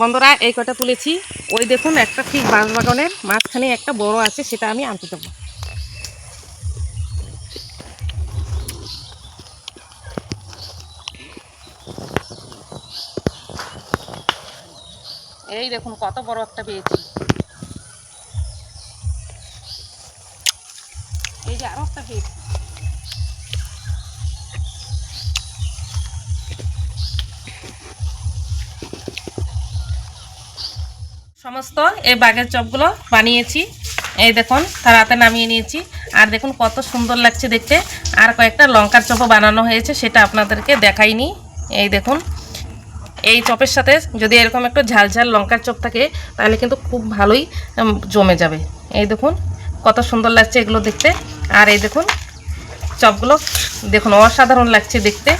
বন্ধুরা, এই কটা তুলেছি। ওই দেখুন, একটা ঠিক বাঁশ বাগানের মাঝখানে একটা বড় আছে, সেটা আমি আনতে দেবো এই দেখুন, কত বড় একটা পেয়েছি। এই যে আরও একটা পেয়েছি। সমস্ত এই বাগের চপগুলো বানিয়েছি। এই দেখুন, তার হাতে নামিয়ে নিয়েছি। আর দেখুন কত সুন্দর লাগছে দেখতে। আর কয়েকটা লঙ্কার চপও বানানো হয়েছে, সেটা আপনাদেরকে দেখাইনি। এই দেখুন, এই চপের সাথে যদি এরকম একটু ঝাল ঝাল লঙ্কার চপ থাকে, তাহলে কিন্তু খুব ভালোই জমে যাবে। এই দেখুন, কত সুন্দর লাগছে এগুলো দেখতে। আর এই দেখুন, চপগুলো দেখুন অসাধারণ লাগছে দেখতে।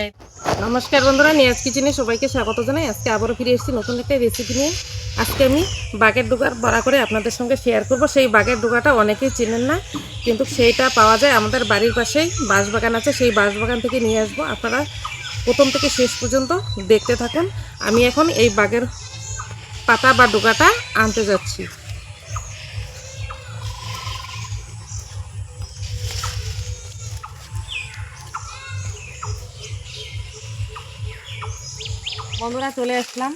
এই নমস্কার বন্ধুরা নিয়াজ কিচেনে সবাইকে স্বাগত জানাই। আজকে আবারও ফিরে এসেছি নতুন একটা রেসিপি নিয়ে। আজকে আমি বাগের ডোগার বড়া করে আপনাদের সঙ্গে শেয়ার করব। সেই বাগের ডোগাটা অনেকেই চেনেন না, কিন্তু সেইটা পাওয়া যায় আমাদের বাড়ির পাশেই। বাঁশবাগান আছে, সেই বাঁশবাগান থেকে নিয়ে আসব। আপনারা প্রথম থেকে শেষ পর্যন্ত দেখতে থাকুন। আমি এখন এই বাগের পাতা বা ডোগাটা আনতে যাচ্ছি। বন্ধুরা চলে আসলাম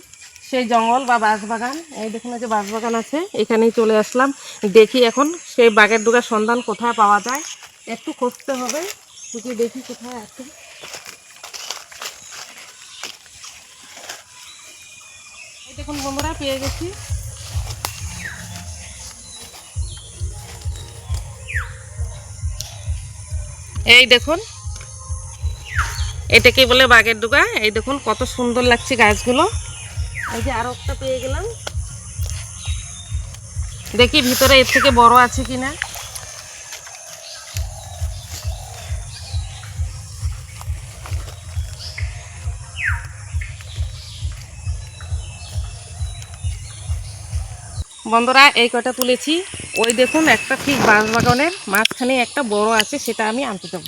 সেই জঙ্গল বা বাঁশবাগান। এই দেখুন যে বাঁশবাগান আছে, এখানেই চলে আসলাম। দেখি এখন সেই বাঘের ডোগার সন্ধান কোথায় পাওয়া যায়। একটু খুঁজতে হবে খুঁজে দেখি কোথায় আছে। এই দেখুন বন্ধুরা, পেয়ে গেছি। এই দেখুন এটাকে বলে বাগের ডুগা। এই দেখুন কত সুন্দর লাগছে গাছগুলো। এই যে আরও একটা পেয়ে গেলাম। দেখি ভিতরে এর থেকে বড় আছে কিনা। বন্ধুরা, এই কটা তুলেছি। ওই দেখুন একটা ঠিক বাঁশ বাগানের মাঝখানে একটা বড় আছে, সেটা আমি আনতে যাব।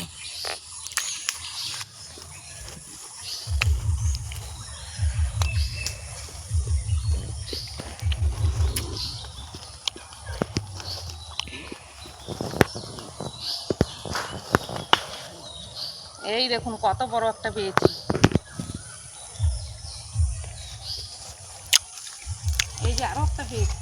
এই দেখুন কত বড় একটা পেয়েছি। এই যে আরও একটা পেয়েছি।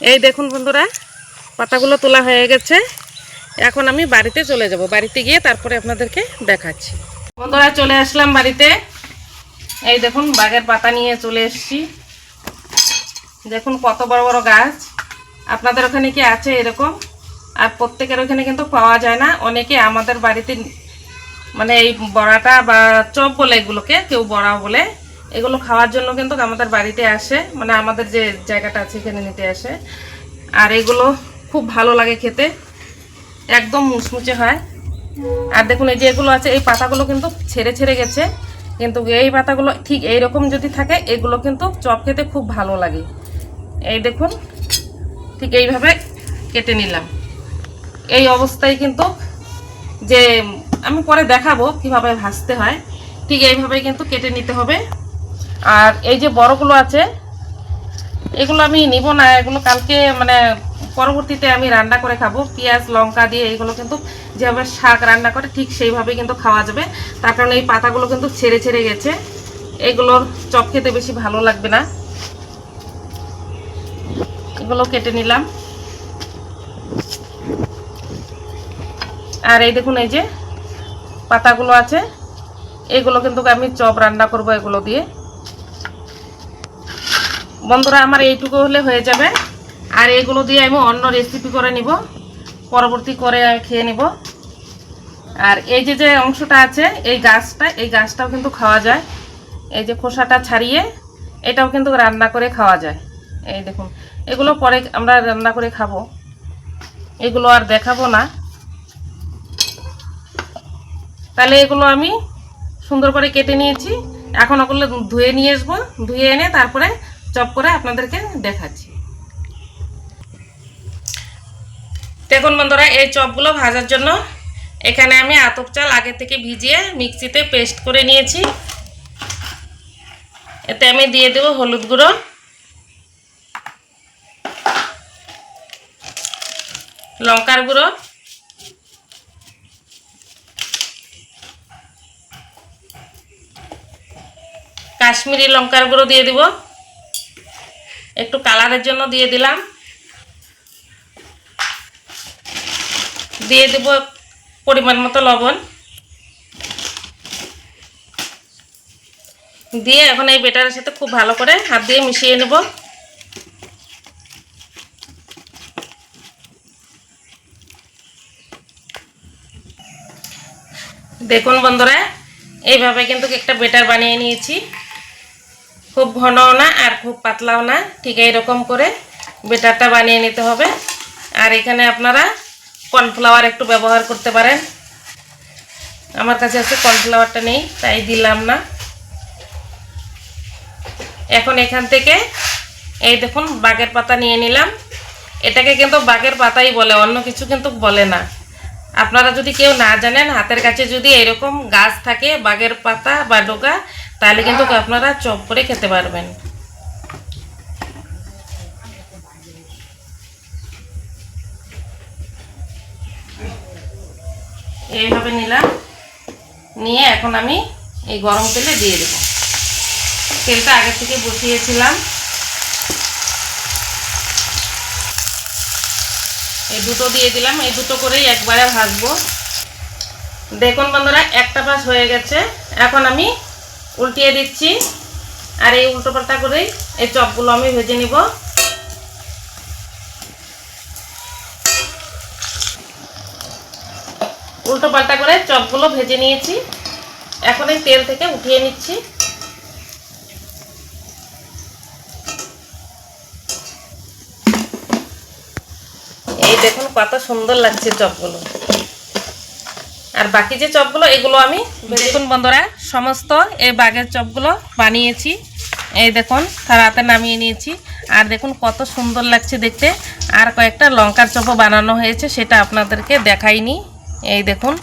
এই দেখুন বন্ধুরা, পাতাগুলো তোলা হয়ে গেছে। এখন আমি বাড়িতে চলে যাব। বাড়িতে গিয়ে তারপরে আপনাদেরকে দেখাচ্ছি। বন্ধুরা, চলে আসলাম বাড়িতে। এই দেখুন বাগের পাতা নিয়ে চলে এসেছি। দেখুন, কত বড় বড় গাছ। আপনাদের ওখানে কি আছে এরকম? আর প্রত্যেকের ওখানে কিন্তু পাওয়া যায় না। অনেকে আমাদের বাড়িতে মানে এই বড়াটা বা চপ বলে এগুলোকে কেউ বড়া বলে এগুলো খাওয়ার জন্য কিন্তু আমাদের বাড়িতে আসে মানে আমাদের যে জায়গাটা আছে এখানে নিতে আসে। আর এগুলো খুব ভালো লাগে খেতে, একদম মুচমুচে হয়। আর দেখুন, এই যে এগুলো আছে, এই পাতাগুলো কিন্তু ছেড়ে ছেড়ে গেছে, কিন্তু এই পাতাগুলো ঠিক এই রকম যদি থাকে, এগুলো কিন্তু চপ খেতে খুব ভালো লাগে। এই দেখুন, ঠিক এইভাবে কেটে নিলাম। এই অবস্থায় কিন্তু যে, আমি পরে দেখাবো কীভাবে ভাজতে হয়, ঠিক এইভাবে কিন্তু কেটে নিতে হবে। আর এই যে বড়গুলো আছে, এগুলো আমি নিব না, এগুলো কালকে মানে পরবর্তীতে আমি রান্না করে খাব। পেঁয়াজ, লঙ্কা দিয়ে এগুলো কিন্তু যেভাবে শাক রান্না করে ঠিক সেইভাবে কিন্তু খাওয়া যাবে। তার কারণে এই পাতাগুলো কিন্তু ছেড়ে ছেড়ে গেছে। এগুলোর চপ খেতে বেশি ভালো লাগবে না। এগুলো কেটে নিলাম। আর এই দেখুন, এই যে পাতাগুলো আছে, এগুলো কিন্তু আমি চপ রান্না করব এগুলো দিয়ে। বন্ধুরা, আমার এইটুকু হলে হয়ে যাবে। আর এগুলো দিয়ে আমি অন্য রেসিপি করে নিব। পরবর্তী করে খেয়ে নিব। আর এই যে যে অংশটা আছে, এই গাছটা, এই গাছটাও কিন্তু খাওয়া যায়। এই যে খোসাটা ছাড়িয়ে, এটাও কিন্তু রান্না করে খাওয়া যায়। এই দেখুন, এগুলো পরে আমরা রান্না করে খাব। এগুলো আর দেখাবো না। তাহলে এগুলো আমি সুন্দর করে কেটে নিয়েছি। এখন ওগুলো ধুয়ে নিয়ে আসব। ধুয়ে এনে তারপরে চপ করে আপনাদেরকে দেখাচ্ছি। দেখুন বন্ধুরা, এই চপগুলো ভাজার জন্য এখানে আমি আতপ চাল আগে থেকে ভিজিয়ে মিক্সিতে পেস্ট করে নিয়েছি। এতে আমি দিয়ে দেব হলুদ গুঁড়ো। লঙ্কার গুঁড়ো। কাশ্মীরি লঙ্কার গুঁড়ো দিয়ে দিব। একটু কালারের জন্য দিয়ে দিলাম। দিয়ে দেব পরিমাণ মতো লবণ। দিয়ে এখন এই বেটারের সাথে খুব ভালো করে হাত দিয়ে মিশিয়ে নেব। দেখুন বন্ধুরা, এইভাবে কিন্তু একটা বেটার বানিয়ে নিয়েছি। খুব ঘনও না আর খুব পাতলাও না। ঠিক এইরকম করে বেটারটা বানিয়ে নিতে হবে। আর এখানে আপনারা কর্নফ্লাওয়ার একটু ব্যবহার করতে পারেন। আমার কাছে আছে কর্নফ্লাওয়ারটা নেই, তাই দিলাম না। এখন এখান থেকে এই দেখুন বাগের পাতা নিয়ে নিলাম। এটাকে কিন্তু বাগের পাতাই বলে, অন্য কিছু কিন্তু বলে না। আপনারা যদি কেউ না জানেন, হাতের কাছে যদি এরকম গাছ থাকে বাগের পাতা বা ডোকা তাহলে কিন্তু আপনারা চপ করে খেতে পারবেন। এইভাবে নিলাম। নিয়ে এখন আমি এই গরম তেলে দিয়ে দেব। তেলটা আগে থেকে বসিয়েছিলাম। এই দুটো দিয়ে দিলাম। এই দুটো করেই একবারে ভাজবো। দেখুন বন্ধুরা, একটা পাশ হয়ে গেছে। এখন আমি উল্টিয়ে দিচ্ছি। আর এই উল্টো পাল্টা করেই এই চপগুলো আমি ভেজে নিব। উল্টো পাল্টা করে চপগুলো ভেজে নিয়েছি। এখন এই তেল থেকে উঠিয়ে নিচ্ছি। এই দেখুন কত সুন্দর লাগছে চপগুলো। আর বাকি যে চপগুলো এগুলো আমি দেখুন বন্ধুরা সমস্ত এই বাগের চপগুলো বানিয়েছি। এই দেখুন তার হাতে নামিয়ে নিয়েছি। আর দেখুন কত সুন্দর লাগছে দেখতে। আর কয়েকটা লঙ্কার চপও বানানো হয়েছে সেটা আপনাদেরকে দেখাইনি। এই দেখুন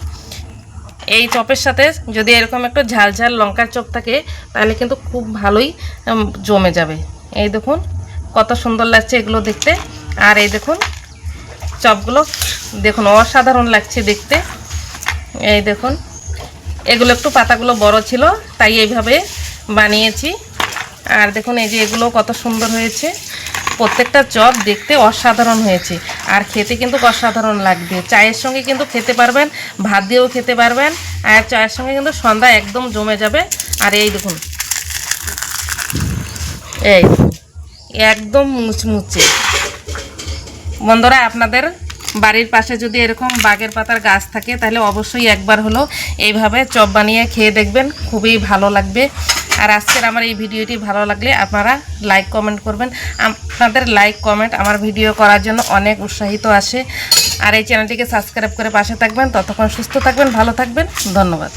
এই চপের সাথে যদি এরকম একটু ঝাল ঝাল লঙ্কার চপ থাকে তাহলে কিন্তু খুব ভালোই জমে যাবে। এই দেখুন কত সুন্দর লাগছে এগুলো দেখতে। আর এই দেখুন চপগুলো দেখুন অসাধারণ লাগছে দেখতে। এই দেখুন, এগুলো একটু পাতাগুলো বড় ছিল, তাই এইভাবে বানিয়েছি। আর দেখুন, এই যে এগুলো কত সুন্দর হয়েছে। প্রত্যেকটা চপ দেখতে অসাধারণ হয়েছে। আর খেতে কিন্তু অসাধারণ লাগবে। চায়ের সঙ্গে কিন্তু খেতে পারবেন, ভাত দিয়েও খেতে পারবেন। আর চায়ের সঙ্গে কিন্তু সন্ধ্যা একদম জমে যাবে। আর এই দেখুন, এই একদম মুচমুচে। বন্ধুরা, আপনাদের বাড়ির পাশে যদি এরকম বাগের পাতার গাছ থাকে, তাহলে অবশ্যই একবার হলো এইভাবে চপ বানিয়ে খেয়ে দেখবেন, খুবই ভালো লাগবে। আর আজকের আমার এই ভিডিওটি ভালো লাগলে আপনারা লাইক কমেন্ট করবেন। আপনাদের লাইক কমেন্ট আমার ভিডিও করার জন্য অনেক উৎসাহিত আসে। আর এই চ্যানেলটিকে সাবস্ক্রাইব করে পাশে থাকবেন। ততক্ষণ সুস্থ থাকবেন, ভালো থাকবেন। ধন্যবাদ।